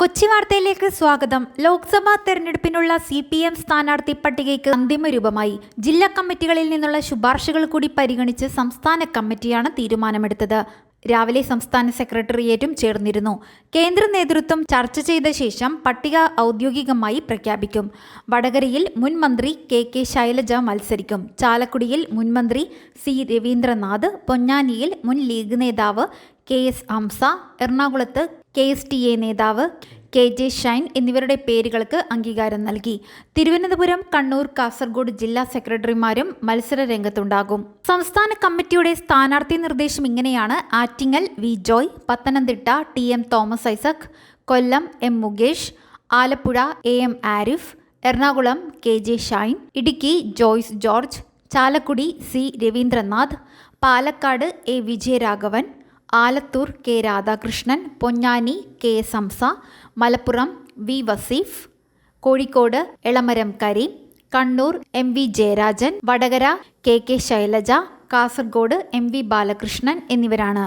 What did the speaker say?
കൊച്ചി വാർത്തയിലേക്ക് സ്വാഗതം. ലോക്സഭാ തെരഞ്ഞെടുപ്പിനുള്ള സി പി എം സ്ഥാനാർത്ഥി പട്ടികയ്ക്ക് അന്തിമ രൂപമായി. ജില്ലാ കമ്മിറ്റികളിൽ നിന്നുള്ള ശുപാർശകൾ കൂടി പരിഗണിച്ച് സംസ്ഥാന കമ്മിറ്റിയാണ് തീരുമാനമെടുത്തത്. രാവിലെ സംസ്ഥാന സെക്രട്ടേറിയറ്റും ചേർന്നിരുന്നു. കേന്ദ്ര നേതൃത്വം ചർച്ച ചെയ്ത ശേഷം പട്ടിക ഔദ്യോഗികമായി പ്രഖ്യാപിക്കും. വടകരയിൽ മുൻ മന്ത്രി കെ കെ ശൈലജ മത്സരിക്കും. ചാലക്കുടിയിൽ മുൻ മന്ത്രി സി രവീന്ദ്രനാഥ് പൊന്നാനിയിൽ മുൻ ലീഗ് നേതാവ് കെ എസ് ഹംസ എറണാകുളത്ത് കെ എസ് ടി എ നേതാവ് കെ ജെ ഷൈൻ എന്നിവരുടെ പേരുകൾക്ക് അംഗീകാരം നൽകി. തിരുവനന്തപുരം കണ്ണൂർ കാസർഗോഡ് ജില്ലാ സെക്രട്ടറിമാരും മത്സര രംഗത്തുണ്ടാകും. സംസ്ഥാന കമ്മിറ്റിയുടെ സ്ഥാനാർത്ഥി നിർദ്ദേശം ഇങ്ങനെയാണ്. Attingal V Joy Pathanamthitta T M Thomas Isaac Kollam M Mukesh Alappuzha A M Arif Ernakulam K J Shine Idukki Joyce George Chalakudy C Raveendranath Palakkad A Vijayaraghavan Alathur K Radhakrishnan Ponnani K Hamsa Malappuram V Vaseef Kozhikode Elamaram Kareem Kannur M V Jayarajan Vadakara K K Shailaja Kasaragod M V Balakrishnan എന്നിവരാണ്.